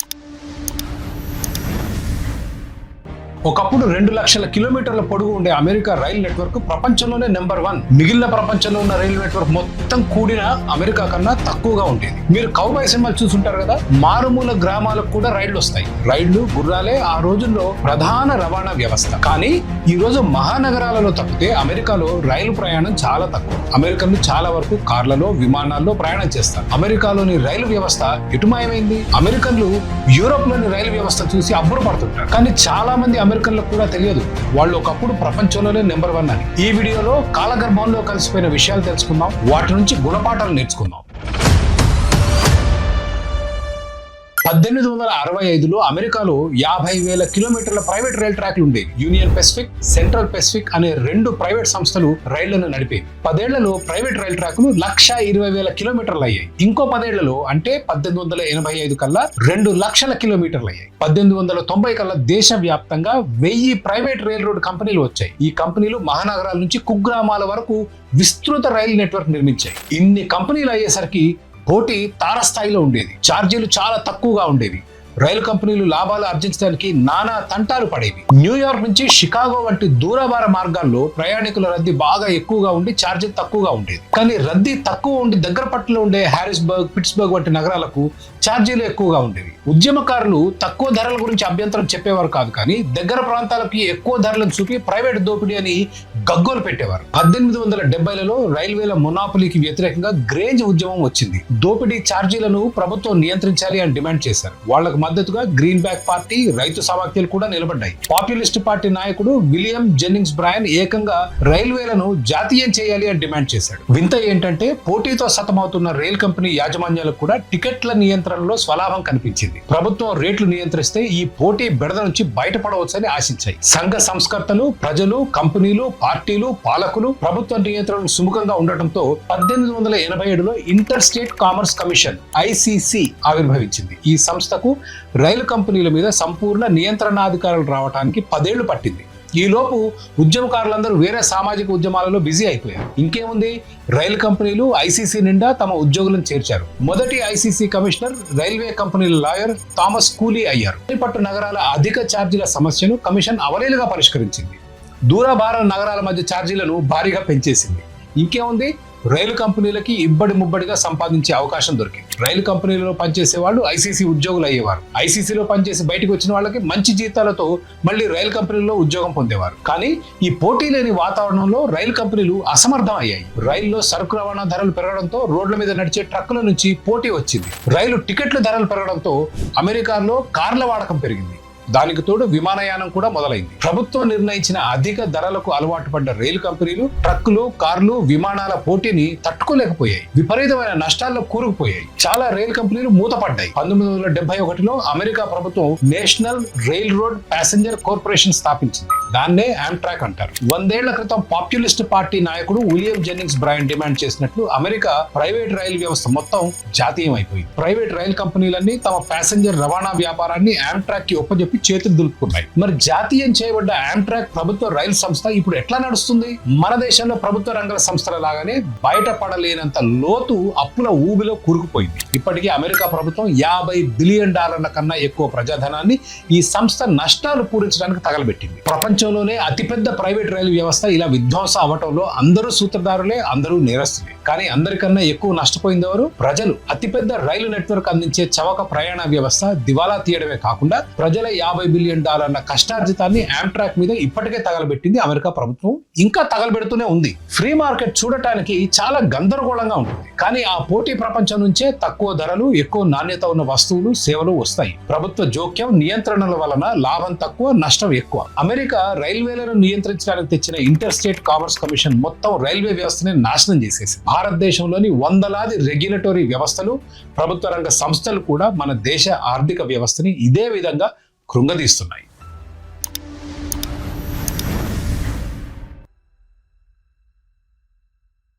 you ఒకప్పుడు రెండు లక్షల కిలోమీటర్ల పొడుగు ఉండే అమెరికా రైలు నెట్వర్క్ ప్రపంచంలోనే నెంబర్ వన్. మిగిలిన ప్రపంచంలో ఉన్న రైలు నెట్వర్క్ మొత్తం కూడిన అమెరికా కన్నా తక్కువగా ఉండేది. మీరు కౌబాయ్ సినిమాలు చూసుంటారు కదా మారుమూల గ్రామాలకు కూడా రైళ్ళు వస్తాయి. రైళ్ళు గుర్రాలే ఆ రోజుల్లో ప్రధాన రవాణా వ్యవస్థ. కానీ ఈ రోజు మహానగరాలలో తప్పితే అమెరికాలో రైలు ప్రయాణం చాలా తక్కువ. అమెరికన్లు చాలా వరకు కార్లలో విమానాల్లో ప్రయాణం చేస్తారు. అమెరికాలోని రైలు వ్యవస్థ ఎటుమాయమైంది? అమెరికన్లు యూరోప్లోని రైలు వ్యవస్థ చూసి అబ్బురపడుతుంటారు. కానీ చాలా మంది అమెరికన్లకు కూడా తెలియదు. వాళ్ళు ఒకప్పుడు ప్రపంచంలోనే నెంబర్ వన్ అని. ఈ వీడియోలో కాలగర్భంలో కలిసిపోయిన విషయాలు తెలుసుకుందాం. వాటి నుంచి గుణపాఠాలు నేర్చుకుందాం. పద్దెనిమిది వందల అరవై ఐదులో అమెరికాలో యాభై వేల కిలోమీటర్ల ప్రైవేట్ రైల్ ట్రాక్లు ఉండేవి యూనియన్ పెసిఫిక్ సెంట్రల్ పెసిఫిక్ అనే రెండు ప్రైవేట్ సంస్థలు రైళ్ళను నడిపేవి పదేళ్ళలో ప్రైవేట్ రైల్ ట్రాక్లు లక్ష ఇరవై వేల కిలోమీటర్లు అయ్యాయి. ఇంకో పదేళ్ళలో అంటే పద్దెనిమిది వందల ఎనభై ఐదు కల్లా రెండు లక్షల కిలోమీటర్లు అయ్యాయి. పద్దెనిమిది వందల తొంభై కల్లా దేశవ్యాప్తంగా వెయ్యి ప్రైవేట్ రైల్ రోడ్ కంపెనీలు వచ్చాయి. ఈ కంపెనీలు మహానగరాల నుంచి కుగ్రామాల వరకు విస్తృత రైలు నెట్వర్క్ నిర్మించాయి. ఇన్ని కంపెనీలు అయ్యేసరికి పోటీ తారస్థాయిలో ఉండేది. ఛార్జీలు చాలా తక్కువగా ఉండేవి. రైలు కంపెనీలు లాభాలు ఆర్జించడానికి నానా తంటాలు పడేవి. న్యూయార్క్ నుంచి షికాగో వంటి దూరభార మార్గాల్లో ప్రయాణికుల రద్దీ బాగా ఎక్కువగా ఉండి ఛార్జీలు తక్కువగా ఉండేది. కానీ రద్దీ తక్కువ ఉండి దగ్గర పట్టులో ఉండే హారిస్బర్గ్ పిట్స్బర్గ్ వంటి నగరాలకు ఛార్జీలు ఎక్కువగా ఉండేవి. ఉద్యమకారులు తక్కువ ధరల గురించి అభ్యంతరం చెప్పేవారు కాదు కానీ దగ్గర ప్రాంతాలకి ఎక్కువ ధరలను చూపి ప్రైవేట్ దోపిడీ అని గగ్గోలు పెట్టేవారు. పద్దెనిమిది వందల డెబ్బైలలో రైల్వేల మొనాపులికి వ్యతిరేకంగా గ్రేంజ్ ఉద్యమం వచ్చింది. దోపిడీ ఛార్జీలను ప్రభుత్వం నియంత్రించాలి అని డిమాండ్ చేశారు. వాళ్ళకు మద్దతుగా గ్రీన్ బ్యాక్ పార్టీ రైతు సమాఖ్యలు కూడా నిలబడ్డాయి. పాపులిస్ట్ పార్టీ నాయకుడు విలియం జెన్నింగ్స్ బ్రాయన్ ఏకంగా రైల్వేలను జాతీయం చేయాలి అని డిమాండ్ చేశాడు. వింత ఏంటంటే పోటీతో సతమవుతున్న రైల్ కంపెనీ యాజమాన్యాలకు కూడా టికెట్ల నియంత్రణలో స్వలాభం కనిపించింది. ప్రభుత్వం రేట్లు నియంత్రిస్తే ఈ పోటీ బెడద నుంచి బయటపడవచ్చని ఆశించాయి. సంఘ సంస్కర్తలు ప్రజలు కంపెనీలు పార్టీలు పాలకులు ప్రభుత్వ నియంత్రణ సుముఖంగా ఉండటంతో పద్దెనిమిది వందల ఎనభై ఏడులో inter state commerce commission ICC ఆవిర్భవించింది. ఈ సంస్థకు రైలు కంపెనీల మీద సంపూర్ణ నియంత్రణాధికారులు రావడానికి పదేళ్ళు పట్టింది. ఈలోపు ఉద్యమకారులందరూ వేరే సామాజిక ఉద్యమాలలో బిజీ అయిపోయారు. ఇంకేముంది? రైలు కంపెనీలు ఐసీసీ నిండా తమ ఉద్యోగులను చేర్చారు. మొదటి ఐసీసీ కమిషనర్ రైల్వే కంపెనీల లాయర్ థామస్ కూలీ అయ్యారు. పట్టు నగరాల అధిక ఛార్జీల సమస్యను కమిషన్ అవలేలుగా పరిష్కరించింది. దూరభార నగరాల మధ్య ఛార్జీలను భారీగా పెంచేసింది. ఇంకేముంది? రైలు కంపెనీలకి ఇబ్బడి ముబ్బడిగా సంపాదించే అవకాశం దొరికింది. రైలు కంపెనీలలో పనిచేసే వాళ్ళు ఐసీసీ ఉద్యోగులు అయ్యేవారు. ఐసీసీలో పనిచేసి బయటకు వచ్చిన వాళ్ళకి మంచి జీతాలతో మళ్ళీ రైలు కంపెనీలో ఉద్యోగం పొందేవారు. కానీ ఈ పోటీ లేని వాతావరణంలో రైలు కంపెనీలు అసమర్థం అయ్యాయి. రైల్లో సరుకు రవాణా ధరలు పెరగడంతో రోడ్ల మీద నడిచే ట్రక్కుల నుంచి పోటీ వచ్చింది. రైలు టికెట్ల ధరలు పెరగడంతో అమెరికాలో కార్ల వాడకం పెరిగింది. దానికి తోడు విమానయానం కూడా మొదలైంది. ప్రభుత్వం నిర్ణయించిన అధిక ధరలకు అలవాటు పడ్డ రైలు కంపెనీలు ట్రక్కులు కార్లు విమానాల పోటీని తట్టుకోలేకపోయాయి. విపరీతమైన నష్టాల్లో కూరుకుపోయాయి. చాలా రైలు కంపెనీలు మూతపడ్డాయి. పంతొమ్మిది వందల డెబ్బై ఒకటిలో అమెరికా ప్రభుత్వం national railroad passenger corporation స్థాపించింది. దాన్నే ఆమ్ట్రాక్ అంటారు. వందేళ్ళ క్రితం పాపులిస్ట్ పార్టీ నాయకుడు విలియం జెన్నింగ్స్ బ్రాయన్ డిమాండ్ చేసినట్లు అమెరికా ప్రైవేట్ రైలు వ్యవస్థ మొత్తం జాతీయం అయిపోయింది ప్రైవేట్ రైలు కంపెనీలన్నీ తమ ప్యాసింజర్ రవాణా వ్యాపారాన్ని ఆమ్ట్రాక్కి ఒప్పజెప్పి చేతులు దులుపుకున్నాయి. మరి జాతీయం చేయబడ్డ ఆమ్ట్రాక్ ప్రభుత్వ రైలు సంస్థ ఇప్పుడు ఎట్లా నడుస్తుంది? మన దేశంలో ప్రభుత్వ రంగ సంస్థల లాగానే బయటపడలేనంత లోతు అప్పుల ఊబిలో కూరుకుపోయింది. ఇప్పటికీ అమెరికా ప్రభుత్వం యాభై బిలియన్ డాలర్ల కన్నా ఎక్కువ ప్రజాధనాన్ని ఈ సంస్థ నష్టాలు పూరించడానికి తగలబెట్టింది. ప్రపంచంలోనే అతిపెద్ద ప్రైవేట్ రైలు వ్యవస్థ ఇలా విధ్వంసం అవటంలో అందరూ సూత్రధారులే అందరూ నేరస్తులే. కానీ అందరికన్నా ఎక్కువ నష్టపోయింది ఎవరు? ప్రజలు. అతిపెద్ద రైలు నెట్వర్క్ అందించే చవక ప్రయాణ వ్యవస్థ దివాలా తీయడమే కాకుండా ప్రజల యాభై బిలియన్ డాలర్ల కష్టార్జితాన్ని ఆమ్ట్రాక్ మీద ఇప్పటికే తగలబెట్టింది అమెరికా ప్రభుత్వం. ఇంకా తగలబెడుతూనే ఉంది. ఫ్రీ మార్కెట్ చూడటానికి చాలా గందరగోళంగా ఉంటుంది. కానీ ఆ పోటీ ప్రపంచం నుంచే తక్కువ ధరలు ఎక్కువ నాణ్యత ఉన్న వస్తువులు సేవలు వస్తాయి. ప్రభుత్వ జోక్యం నియంత్రణల వలన లాభం తక్కువ నష్టం ఎక్కువ. అమెరికా రైల్వేలను నియంత్రించడానికి తెచ్చిన ఇంటర్ స్టేట్ కామర్స్ కమిషన్ మొత్తం రైల్వే వ్యవస్థని నాశనం చేసేసి భారతదేశంలోని వందలాది రెగ్యులేటరీ వ్యవస్థలు ప్రభుత్వ రంగ సంస్థలు కూడా మన దేశ ఆర్థిక వ్యవస్థని ఇదే విధంగా కృంగదీస్తున్నాయి.